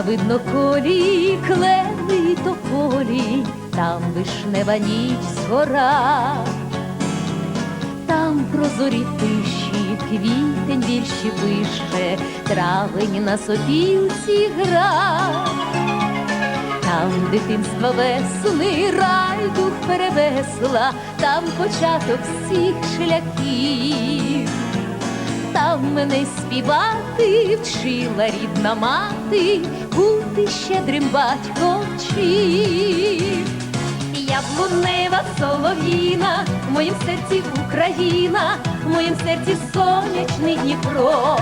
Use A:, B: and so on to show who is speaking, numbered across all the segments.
A: видно колі, клени тополі, там вишнева ніч згора, там прозорі тиші, квітень вірші пише, травень на сопілці гра. Там дитинства весни, рай дух перевесла, там початок всіх шляхів. Там мене співати вчила рідна мати, бути щедрим батько вчив. Яблунева солов'їна, в моїм серці Україна, в моїм серці сонячний Дніпро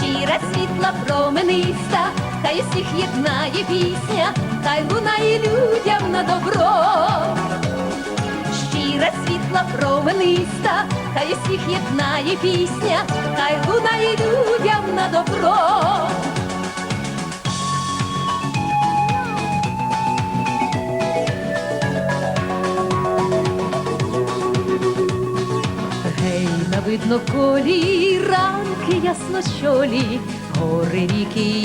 A: щира світла промениста, хай усіх єднає пісня, хай лунає людям на добро. Хай усіх єднає пісня, хай лунає людям на добро. Гей, на видно колі, ранки яснощолі, гори, ріки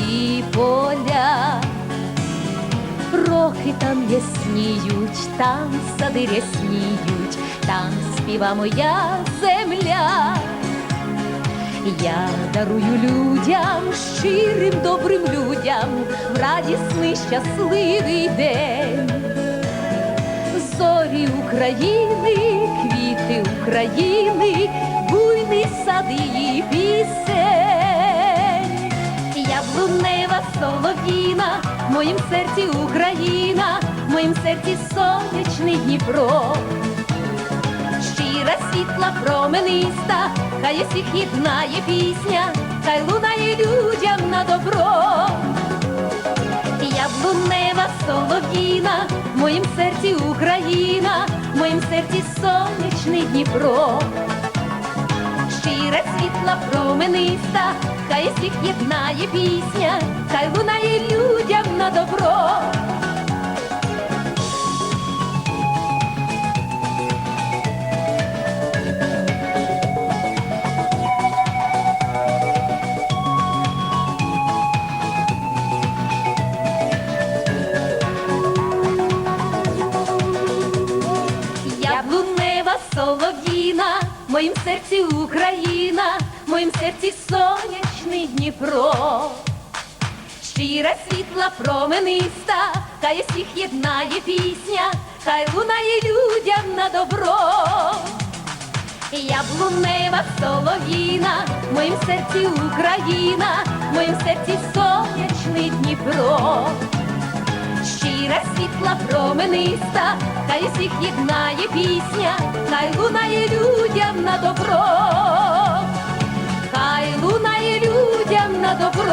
A: Рохи там ясніють, там сади рясніють, там співа моя земля. Я дарую людям, щирим добрим людям, в радісний щасливий день зорі України, квіти України, буйний сад її пісень. Яблунева солов'їна, в моїм серці Україна, моїм серці сонячний Дніпро. Щира світла промениста, хай усіх єднає пісня, хай лунає людям на добро. Яблунева солов'їна, в моїм серці Україна, в моїм серці сонячний Дніпро. Щира світла промениста, хай усіх єднає пісня, хай лунає людям на добро. Моїм серці Україна, моїм серці сонячний Дніпро. Щира світла промениста, хай усіх єднає пісня, хай лунає людям на добро. Яблунева солов'їна, в моїм серці Україна, в моїм серці сонячний Дніпро. Щира світла промениста, хай всіх єднає пісня, хай лунає людям на добро, хай лунає людям на добро.